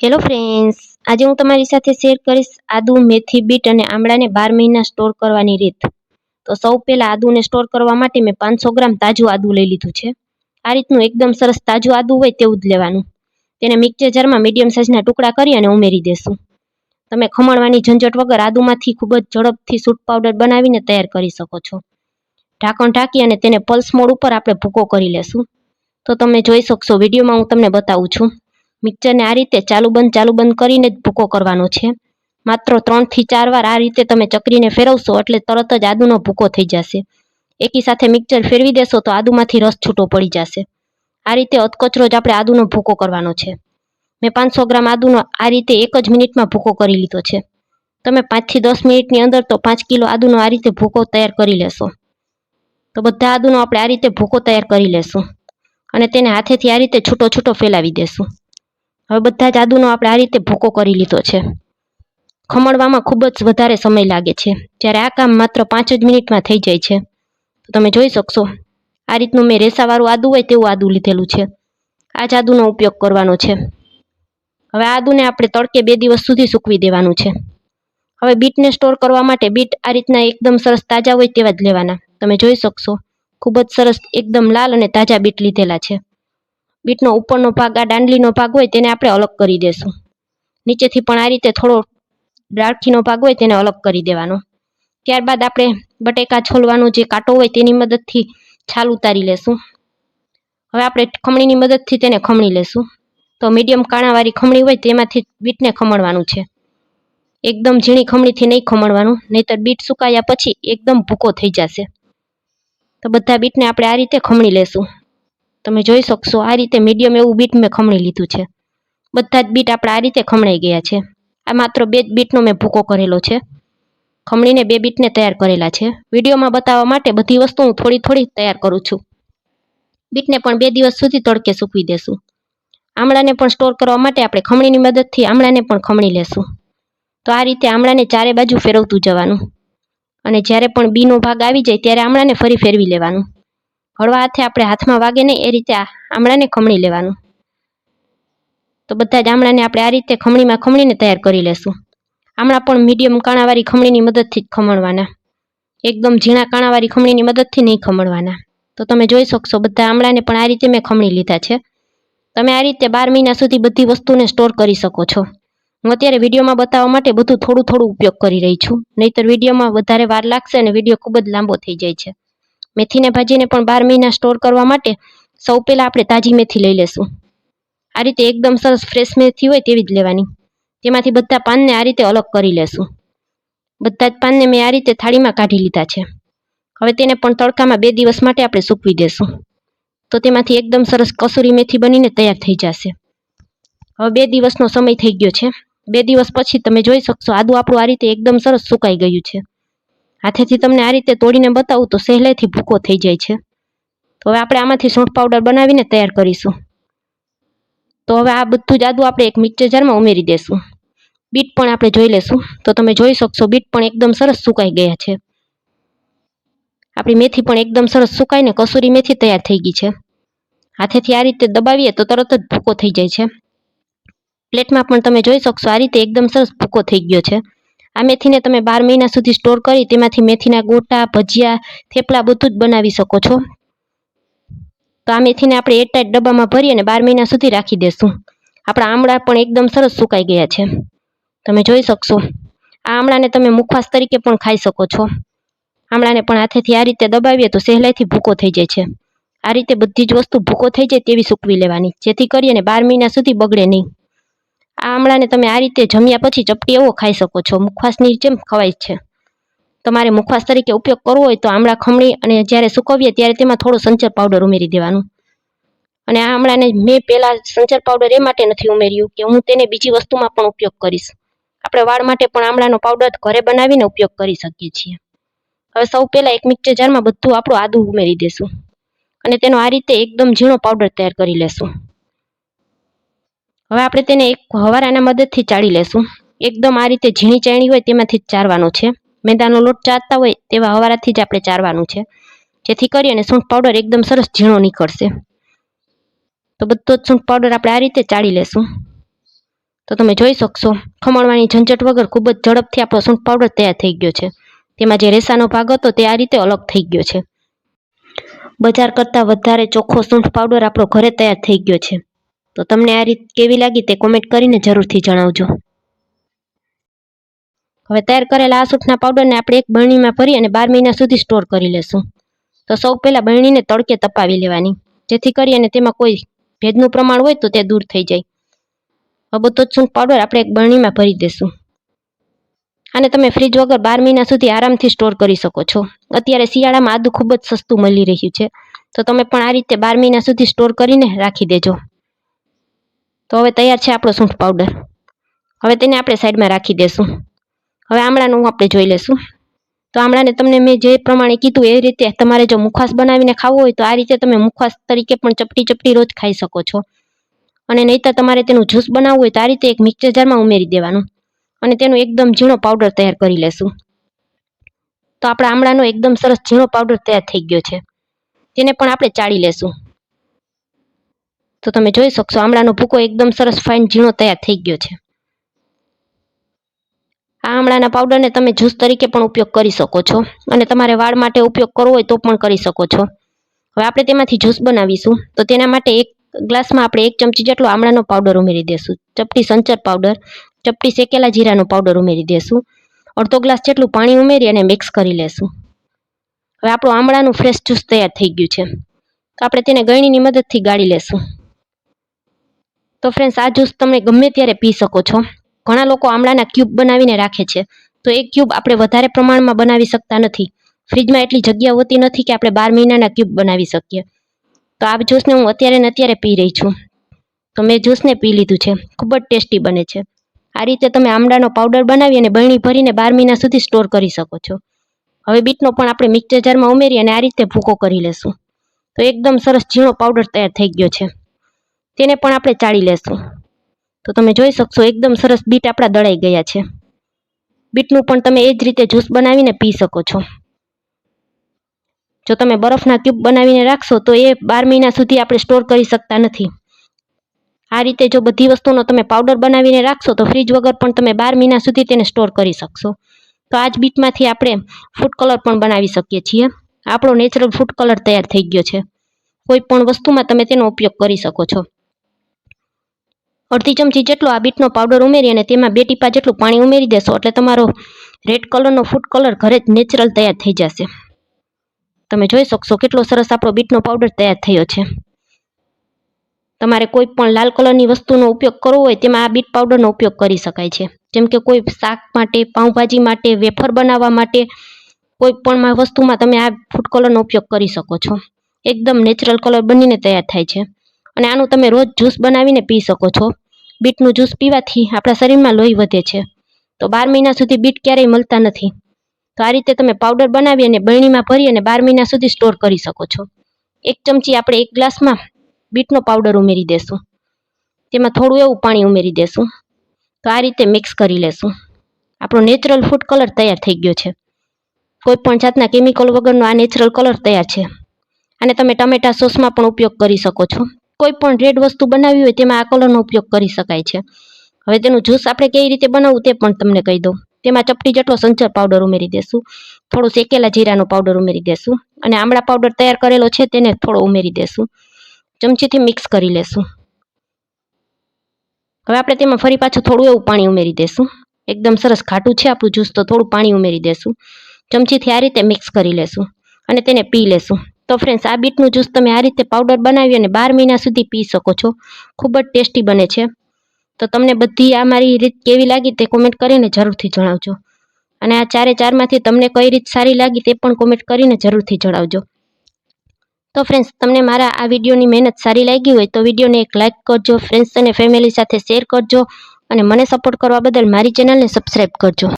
Hello friends આજે હું તમારી સાથે શેર કરીશ આદુ મેથી બીટ અને આમળાને બાર મહિના સ્ટોર કરવાની રીત. તો સૌ પહેલાં આદુને સ્ટોર કરવા માટે મેં પાંચસો ગ્રામ તાજું આદુ લઈ લીધું છે. આ રીતનું એકદમ સરસ તાજું આદુ હોય તેવું જ લેવાનું. તેને મિક્સર જારમાં મીડિયમ સાઇઝના ટુકડા કરી અને ઉમેરી દેશું. તમે ખમણવાની ઝંઝટ વગર આદુમાંથી ખૂબ જ ઝડપથી સૂટ પાવડર બનાવીને તૈયાર કરી શકો છો. ઢાંકણ ઢાંકી અને તેને પલ્સ મોડ ઉપર આપણે ભૂકો કરી લેશું. તો તમે જોઈ શકશો, વિડીયોમાં હું તમને બતાવું છું. મિક્સરને આ રીતે ચાલુ બંધ ચાલુ બંધ કરીને જ ભૂકો કરવાનો છે. માત્ર ત્રણથી ચાર વાર આ રીતે તમે ચકરીને ફેરવશો એટલે તરત જ આદુનો ભૂકો થઈ જશે. એકી સાથે મિક્સર ફેરવી દેશો તો આદુમાંથી રસ છૂટો પડી જશે. આ રીતે અધકચરો જ આપણે આદુનો ભૂકો કરવાનો છે. મેં પાંચસો ગ્રામ આદુનો આ રીતે એક જ મિનિટમાં ભૂકો કરી લીધો છે. તમે પાંચથી દસ મિનિટની અંદર તો પાંચ કિલો આદુનો આ રીતે ભૂકો તૈયાર કરી લેશો. તો બધા આદુનો આપણે આ રીતે ભૂકો તૈયાર કરી લેશું અને તેને હાથેથી આ રીતે છૂટો છૂટો ફેલાવી દેશું. હવે બધા જ આદુનો આપણે આ રીતે ભૂકો કરી લીધો છે. ખમણવામાં ખૂબ જ વધારે સમય લાગે છે. જ્યારે આ કામ માત્ર પાંચ જ મિનિટમાં થઈ જાય છે. તો તમે જોઈ શકશો, આ રીતનું મેં રેસાવાળું આદુ હોય તેવું આદુ લીધેલું છે. આ જાદુનો ઉપયોગ કરવાનો છે. હવે આદુને આપણે તડકે બે દિવસ સુધી સૂકવી દેવાનું છે. હવે બીટને સ્ટોર કરવા માટે બીટ આ રીતના એકદમ સરસ તાજા હોય તેવા જ લેવાના. તમે જોઈ શકશો, ખૂબ જ સરસ, એકદમ લાલ અને તાજા બીટ લીધેલા છે. બીટનો ઉપરનો ભાગ, આ દાંડલીનો ભાગ હોય તેને આપણે અલગ કરી દેશું. નીચેથી પણ આ રીતે થોડો ડાળખીનો ભાગ હોય તેને અલગ કરી દેવાનો. ત્યારબાદ આપણે બટેકા છોલવાનો જે કાંટો હોય તેની મદદથી છાલ ઉતારી લેશું. હવે આપણે ખમણીની મદદથી તેને ખમણી લેશું. તો મીડિયમ કાણાવાળી ખમણી હોય તેમાંથી બીટને ખમણવાનું છે. એકદમ ઝીણી ખમણીથી નહીં ખમણવાનું, નહીંતર બીટ સુકાયા પછી એકદમ ભૂકો થઈ જશે. તો બધા બીટને આપણે આ રીતે ખમણી લેશું. તમે જોઈ શકશો, આ રીતે મીડિયમ એવું બીટ મેં ખમણી લીધું છે. બધા જ બીટ આપણે આ રીતે ખમણાઈ ગયા છે. આ માત્ર બે જ બીટનો મેં ભૂકો કરેલો છે. ખમણીને બે બીટને તૈયાર કરેલા છે. વિડીયોમાં બતાવવા માટે બધી વસ્તુ હું થોડી થોડી તૈયાર કરું છું. બીટને પણ બે દિવસ સુધી તડકે સૂકવી દેશું. આમળાને પણ સ્ટોર કરવા માટે આપણે ખમણીની મદદથી આમળાને પણ ખમણી લેશું. તો આ રીતે આમળાને ચારે બાજુ ફેરવતું જવાનું. અને જ્યારે પણ બીનો ભાગ આવી જાય, ત્યારે આમળાને ફરી ફેરવી લેવાનું. હળવા હાથે આપણે હાથમાં વાગે નહીં એ રીતે આમળાને ખમણી લેવાનું. તો બધા જ આમળાને આપણે આ રીતે ખમણીમાં ખમણીને તૈયાર કરી લેશું. આમળા પણ મીડિયમ કાણાવાળી ખમણીની મદદથી જ ખમણવાના. એકદમ ઝીણા કાણાવાળી ખમણીની મદદથી નહીં ખમણવાના. તો તમે જોઈ શકશો બધા આમળાને પણ આ રીતે મેં ખમણી લીધા છે. તમે આ રીતે બાર મહિના સુધી બધી વસ્તુને સ્ટોર કરી શકો છો. હું અત્યારે વિડીયોમાં બતાવવા માટે બધું થોડું થોડું ઉપયોગ કરી રહી છું. નહીતર વિડીયોમાં વધારે વાર લાગશે અને વીડિયો ખૂબ જ લાંબો થઈ જાય છે. મેથીને ભાજીને પણ બાર મહિના સ્ટોર કરવા માટે સૌ પહેલાં આપણે તાજી મેથી લઈ લેશું. આ રીતે એકદમ સરસ ફ્રેશ મેથી હોય તેવી જ લેવાની. તેમાંથી બધા પાનને આ રીતે અલગ કરી લેશું. બધા જ પાનને મેં આ રીતે થાળીમાં કાઢી લીધા છે. હવે તેને પણ તડકામાં બે દિવસ માટે આપણે સૂકવી દેશું. તો તેમાંથી એકદમ સરસ કસૂરી મેથી બનીને તૈયાર થઈ જશે. હવે બે દિવસનો સમય થઈ ગયો છે. બે દિવસ પછી તમે જોઈ શકશો, આદુ આપણું આ રીતે એકદમ સરસ સુકાઈ ગયું છે. હાથેથી તમને આ રીતે તોડીને બતાવું તો સહેલાઈથી ભૂકો થઈ જાય છે. તો હવે આપણે આમાંથી સૂંઠ પાવડર બનાવીને તૈયાર કરીશું. તો હવે આ બધું જ આદુ આપણે એક મિક્સર જારમાં ઉમેરી દેશું. બીટ પણ આપણે જોઈ લેશું. તો તમે જોઈ શકશો, બીટ પણ એકદમ સરસ સુકાઈ ગયા છે. આપણી મેથી પણ એકદમ સરસ સુકાઈને કસૂરી મેથી તૈયાર થઈ ગઈ છે. હાથેથી આ રીતે દબાવીએ તો તરત જ ભૂકો થઈ જાય છે. પ્લેટમાં પણ તમે જોઈ શકશો, આ રીતે એકદમ સરસ ભૂકો થઈ ગયો છે. આ મેથીને તમે બાર મહિના સુધી સ્ટોર કરી, તેમાંથી મેથીના ગોટા, ભજીયા, થેપલા બધું જ બનાવી શકો છો. તો આ મેથીને આપણે એરટાઈટ ડબ્બામાં ભરી અને બાર મહિના સુધી રાખી દેશું. આપણા આમળા પણ એકદમ સરસ સુકાઈ ગયા છે. તમે જોઈ શકશો. આ આમળાને તમે મુખવાસ તરીકે પણ ખાઈ શકો છો. આમળાને પણ હાથેથી આ રીતે દબાવીએ તો સહેલાઈથી ભૂકો થઈ જાય છે. આ રીતે બધી જ વસ્તુ ભૂકો થઈ જાય તેવી સૂકવી લેવાની, જેથી કરીને બાર મહિના સુધી બગડે નહીં. આ આમળાને તમે આ રીતે જમ્યા પછી ચપટી એવો ખાઈ શકો છો. મુખવાસની જેમ ખવાય છે. તમારે મુખવાસ તરીકે ઉપયોગ કરવો હોય તો આમળા ખમણી અને જ્યારે સૂકવીએ ત્યારે તેમાં થોડો સંચર પાવડર ઉમેરી દેવાનું. અને આ આમળાને મેં પહેલાં સંચર પાવડર એ માટે નથી ઉમેર્યું કે હું તેને બીજી વસ્તુમાં પણ ઉપયોગ કરીશ. આપણે વાળ માટે પણ આમળાનો પાવડર ઘરે બનાવીને ઉપયોગ કરી શકીએ છીએ. હવે સૌ પહેલાં એક મિક્સર જારમાં બધું આપણું આદું ઉમેરી દેશું. અને તેનો આ રીતે એકદમ ઝીણો પાવડર તૈયાર કરી લેશું. હવે આપણે તેને એક હવારાના મદદથી ચાળી લેશું. એકદમ આ રીતે ઝીણી ચાણી હોય તેમાંથી જ ચારવાનું છે. મેદાનો લોટ ચારતા હોય તેવા હવારાથી જ આપણે ચારવાનું છે. જેથી કરી અને સૂંઠ પાવડર એકદમ સરસ ઝીણો નીકળશે. તો બધો જ સૂંઠ પાવડર આપણે આ રીતે ચાળી લેશું. તો તમે જોઈ શકશો, ખમણવાની ઝંઝટ વગર ખૂબ જ ઝડપથી આપણો સૂંઠ પાવડર તૈયાર થઈ ગયો છે. તેમાં જે રેસાનો ભાગ હતો તે આ રીતે અલગ થઈ ગયો છે. બજાર કરતાં વધારે ચોખ્ખો સૂંઠ પાવડર આપણો ઘરે તૈયાર થઈ ગયો છે. તો તમને આ રીત કેવી લાગી તે કોમેન્ટ કરીને જરૂરથી જણાવજો. હવે તૈયાર કરેલા આ સૂંઠના પાવડરને આપણે એક બરણીમાં ભરી અને બાર મહિના સુધી સ્ટોર કરી લેશું. તો સૌ પહેલાં બરણીને તડકે તપાવી લેવાની. જેથી કરી અને તેમાં કોઈ ભેદનું પ્રમાણ હોય તો તે દૂર થઈ જાય. હવે બધો પાવડર આપણે એક બરણીમાં ભરી દેશું. અને તમે ફ્રીજ વગર બાર મહિના સુધી આરામથી સ્ટોર કરી શકો છો. અત્યારે શિયાળામાં આદુ ખૂબ જ સસ્તું મળી રહ્યું છે. તો તમે પણ આ રીતે બાર મહિના સુધી સ્ટોર કરીને રાખી દેજો. તો હવે તૈયાર છે આપણો સૂંઠ પાવડર હવે તેને આપણે સાઈડમાં રાખી દેશું. હવે આમળાનું આપણે જોઈ લેશું. તો આમળાને તમને મેં જે પ્રમાણે કીધું એ રીતે તમારે જો મુખવાસ બનાવીને ખાવો હોય તો આ રીતે તમે મુખવાસ તરીકે પણ ચપટી ચપટી રોજ ખાઈ શકો છો. અને નહીંતર તમારે તેનું જ્યુસ બનાવવું હોય તો આ રીતે એક મિક્સર જારમાં ઉમેરી દેવાનું. અને તેનો એકદમ ઝીણો પાવડર તૈયાર કરી લેશું. તો આપણા આમળાનો એકદમ સરસ ઝીણો પાવડર તૈયાર થઈ ગયો છે. તેને પણ આપણે ચાળી લેશું. તો તમે જોઈ શકશો, આમળાનો ભૂકો એકદમ સરસ ફાઇન ઝીણો તૈયાર થઈ ગયો છે. આ આમળાના પાવડરને તમે જ્યુસ તરીકે પણ ઉપયોગ કરી શકો છો અને તમારે વાળ માટે ઉપયોગ કરવો હોય તો પણ કરી શકો છો. હવે આપણે તેમાંથી જ્યુસ બનાવીશું. તો તેના માટે એક ગ્લાસમાં આપણે એક ચમચી જેટલો આમળાનો પાવડર ઉમેરી દેશું. ચપટી સંચર પાવડર ચપટી શેકેલા જીરાનો પાવડર ઉમેરી દેશું. અડધો ગ્લાસ જેટલું પાણી ઉમેરી અને મિક્સ કરી લેશું. હવે આપણું આમળાનું ફ્રેશ જ્યુસ તૈયાર થઈ ગયું છે. તો આપણે તેને ગળણીની મદદથી ગાળી લેશું. તો ફ્રેન્ડ્સ આ જ્યુસ તમે ગમે ત્યારે પી શકો છો. ઘણા લોકો આમળાના ક્યુબ બનાવીને રાખે છે. તો એ ક્યુબ આપણે વધારે પ્રમાણમાં બનાવી શકતા નથી. ફ્રીજમાં એટલી જગ્યા હોતી નથી કે આપણે બાર મહિનાના ક્યુબ બનાવી શકીએ. તો આ જ્યુસને હું અત્યારે ને અત્યારે પી રહી છું. તો મેં જ્યુસને પી લીધું છે. ખૂબ જ ટેસ્ટી બને છે. આ રીતે તમે આમળાનો પાવડર બનાવી અને બરણી ભરીને બાર મહિના સુધી સ્ટોર કરી શકો છો. હવે બીટનો પણ આપણે મિક્સર જારમાં ઉમેરી અને આ રીતે ભૂકો કરી લેશું. તો એકદમ સરસ ઝીણો પાવડર તૈયાર થઈ ગયો છે. તેને પણ આપણે ચાળી લેશું. તો તમે જોઈ શકશો, એકદમ સરસ બીટ આપણા દળાઈ ગયા છે. બીટનું પણ તમે એ જ રીતે જ્યુસ બનાવીને પી શકો છો. જો તમે બરફના ક્યુબ બનાવીને રાખશો, તો એ બાર મહિના સુધી આપણે સ્ટોર કરી શકતા નથી. આ રીતે જો બધી વસ્તુનો તમે પાવડર બનાવીને રાખશો, તો ફ્રીજ વગર પણ તમે બાર મહિના સુધી તેને સ્ટોર કરી શકશો. તો આ જ બીટમાંથી આપણે ફૂડ કલર પણ બનાવી શકીએ છીએ. આપણો નેચરલ ફૂડ કલર તૈયાર થઈ ગયો છે. કોઈ પણ વસ્તુમાં તમે તેનો ઉપયોગ કરી શકો છો. અડધી ચમચી જેટલો આ બીટનો પાવડર ઉમેરી અને તેમાં બે ટીપા જેટલું પાણી ઉમેરી દેશો. એટલે તમારો રેડ કલરનો ફૂડ કલર ઘરે જ નેચરલ તૈયાર થઈ જશે. તમે જોઈ શકશો કેટલો સરસ આપણો બીટનો પાવડર તૈયાર થયો છે. તમારે કોઈ પણ લાલ કલરની વસ્તુનો ઉપયોગ કરવો હોય તેમાં આ બીટ પાવડરનો ઉપયોગ કરી શકાય છે. જેમ કે કોઈ શાક માટે, પાઉંભાજી માટે, વેફર બનાવવા માટે, કોઈ પણ વસ્તુમાં તમે આ ફૂડ કલરનો ઉપયોગ કરી શકો છો. એકદમ નેચરલ કલર બનીને તૈયાર થાય છે. અને આનું તમે રોજ જ્યુસ બનાવીને પી શકો છો. બીટનું જ્યુસ પીવાથી આપણા શરીરમાં લોહી વધે છે. તો બાર મહિના સુધી બીટ ક્યારેય મળતા નથી. તો આ રીતે તમે પાવડર બનાવી અને બરણીમાં ભરી અને બાર મહિના સુધી સ્ટોર કરી શકો છો. એક ચમચી આપણે એક ગ્લાસમાં બીટનો પાવડર ઉમેરી દેશું. તેમાં થોડું એવું પાણી ઉમેરી દેશું. તો આ રીતે મિક્સ કરી લેશું. આપણો નેચરલ ફૂડ કલર તૈયાર થઈ ગયો છે. કોઈ પણ જાતના કેમિકલ વગરનો આ નેચરલ કલર તૈયાર છે. અને તમે ટમેટા સોસમાં પણ ઉપયોગ કરી શકો છો. કોઈ પણ રેડ વસ્તુ બનાવી હોય તેમાં આ કલરનો ઉપયોગ કરી શકાય છે. હવે તેનું જ્યુસ આપણે કેવી રીતે બનાવવું તે પણ તમને કહી દઉં. તેમાં ચપટી જેટલો સંચર પાવડર ઉમેરી દેશું. થોડું શેકેલા જીરાનો પાવડર ઉમેરી દેશું. અને આમળા પાવડર તૈયાર કરેલો છે તેને થોડો ઉમેરી દેશું. ચમચીથી મિક્સ કરી લેશું. હવે આપણે તેમાં ફરી પાછું થોડું એવું પાણી ઉમેરી દેશું. એકદમ સરસ ખાટું છે આપણું જ્યુસ તો થોડું પાણી ઉમેરી દેશું. ચમચીથી આ રીતે મિક્સ કરી લેશું. અને તેને પી લેશું. તો ફ્રેન્ડ્સ આ બીટનું જ્યુસ તમે આ રીતે પાવડર બનાવી અને બાર મહિના સુધી પી શકો છો. ખૂબ જ ટેસ્ટી બને છે. તો તમને બધી આ મારી રીત કેવી લાગી તે કોમેન્ટ કરીને જરૂરથી જણાવજો. અને આ ચારે ચારમાંથી તમને કઈ રીત સારી લાગી તે પણ કોમેન્ટ કરીને જરૂરથી જણાવજો. તો ફ્રેન્ડ્સ તમને મારા આ વિડીયોની મહેનત સારી લાગી હોય તો વિડીયોને એક લાઇક કરજો ફ્રેન્ડ્સ અને ફેમિલી સાથે શેર કરજો અને મને સપોર્ટ કરવા બદલ મારી ચેનલને સબસ્ક્રાઈબ કરજો.